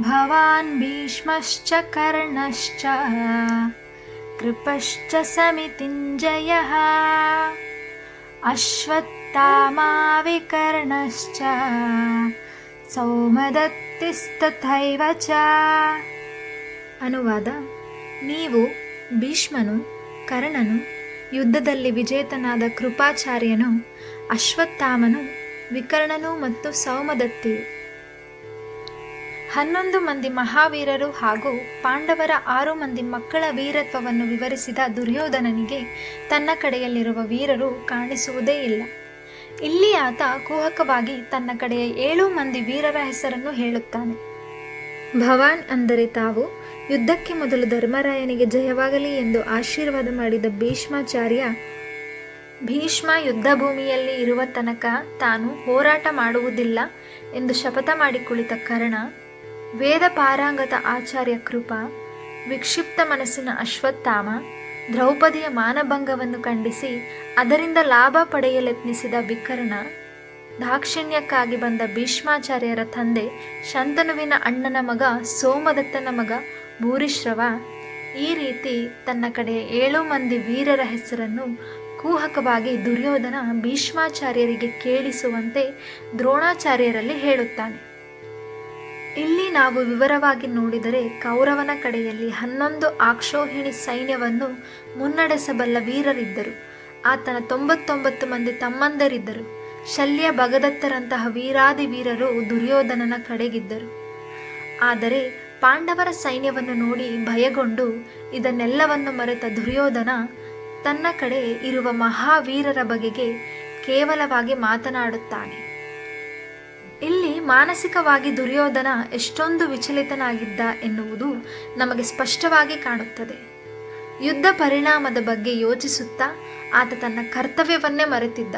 भवान् भीष्मश्च कर्णश्च कृपश्च समितिञ्जयः अश्वत्थामाविकर्णश्च ಸೌಮದತ್ತಿಸ್ತಥೈವ ಚ ಅನುವಾದ ನೀವು ಭೀಷ್ಮನು ಕರ್ಣನು ಯುದ್ಧದಲ್ಲಿ ವಿಜೇತನಾದ ಕೃಪಾಚಾರ್ಯನು ಅಶ್ವತ್ಥಾಮನು ವಿಕರ್ಣನು ಮತ್ತು ಸೌಮದತ್ತಿಯು ಹನ್ನೊಂದು ಮಂದಿ ಮಹಾವೀರರು ಹಾಗೂ ಪಾಂಡವರ ಆರು ಮಂದಿ ಮಕ್ಕಳ ವೀರತ್ವವನ್ನು ವಿವರಿಸಿದ ದುರ್ಯೋಧನನಿಗೆ ತನ್ನ ಕಡೆಯಲ್ಲಿರುವ ವೀರರು ಕಾಣಿಸುವುದೇ ಇಲ್ಲ. ಇಲ್ಲಿ ಆತ ಕುಹಕವಾಗಿ ತನ್ನ ಕಡೆಯ ಏಳು ಮಂದಿ ವೀರರ ಹೆಸರನ್ನು ಹೇಳುತ್ತಾನೆ. ಭವಾನ್ ಅಂದರೆ ತಾವು. ಯುದ್ಧಕ್ಕೆ ಮೊದಲು ಧರ್ಮರಾಯನಿಗೆ ಜಯವಾಗಲಿ ಎಂದು ಆಶೀರ್ವಾದ ಮಾಡಿದ ಭೀಷ್ಮಾಚಾರ್ಯ ಭೀಷ್ಮ ಯುದ್ಧ ಭೂಮಿಯಲ್ಲಿ ಇರುವ ತನಕ ತಾನು ಹೋರಾಟ ಮಾಡುವುದಿಲ್ಲ ಎಂದು ಶಪಥ ಮಾಡಿ ಕುಳಿತ ಕರ್ಣ ವೇದ ಪಾರಾಂಗತ ಆಚಾರ್ಯ ಕೃಪಾ, ವಿಕ್ಷಿಪ್ತ ಮನಸ್ಸಿನ ಅಶ್ವತ್ಥಾಮ, ದ್ರೌಪದಿಯ ಮಾನಭಂಗವನ್ನು ಖಂಡಿಸಿ ಅದರಿಂದ ಲಾಭ ಪಡೆಯಲೆತ್ನಿಸಿದ ವಿಕರ್ಣ, ದಾಕ್ಷಿಣ್ಯಕ್ಕಾಗಿ ಬಂದ ಭೀಷ್ಮಾಚಾರ್ಯರ ತಂದೆ ಶಂತನುವಿನ ಅಣ್ಣನ ಮಗ ಸೋಮದತ್ತನ ಮಗ ಭೂರಿಶ್ರವ ಈ ರೀತಿ ತನ್ನ ಕಡೆ ಏಳು ಮಂದಿ ವೀರರ ಹೆಸರನ್ನು ಕೂಹಕವಾಗಿ ದುರ್ಯೋಧನ ಭೀಷ್ಮಾಚಾರ್ಯರಿಗೆ ಕೇಳಿಸುವಂತೆ ದ್ರೋಣಾಚಾರ್ಯರಲ್ಲಿ ಹೇಳುತ್ತಾನೆ. ನಾವು ವಿವರವಾಗಿ ನೋಡಿದರೆ ಕೌರವನ ಕಡೆಯಲ್ಲಿ ಹನ್ನೊಂದು ಆಕ್ಷೋಹಿಣಿ ಸೈನ್ಯವನ್ನು ಮುನ್ನಡೆಸಬಲ್ಲ ವೀರರಿದ್ದರು. ಆತನ ತೊಂಬತ್ತೊಂಬತ್ತು ಮಂದಿ ತಮ್ಮಂದರಿದ್ದರು. ಶಲ್ಯ ಭಗದತ್ತರಂತಹ ವೀರಾದಿ ವೀರರು ದುರ್ಯೋಧನನ ಕಡೆಗಿದ್ದರು. ಆದರೆ ಪಾಂಡವರ ಸೈನ್ಯವನ್ನು ನೋಡಿ ಭಯಗೊಂಡು ಇದನ್ನೆಲ್ಲವನ್ನು ಮರೆತ ದುರ್ಯೋಧನ ತನ್ನ ಕಡೆ ಇರುವ ಮಹಾವೀರರ ಬಗೆಗೆ ಕೇವಲವಾಗಿ ಮಾತನಾಡುತ್ತಾನೆ. ಇಲ್ಲಿ ಮಾನಸಿಕವಾಗಿ ದುರ್ಯೋಧನ ಎಷ್ಟೊಂದು ವಿಚಲಿತನಾಗಿದ್ದ ಎನ್ನುವುದು ನಮಗೆ ಸ್ಪಷ್ಟವಾಗಿ ಕಾಣುತ್ತದೆ. ಯುದ್ಧ ಪರಿಣಾಮದ ಬಗ್ಗೆ ಯೋಚಿಸುತ್ತಾ ಆತ ತನ್ನ ಕರ್ತವ್ಯವನ್ನೇ ಮರೆತಿದ್ದ.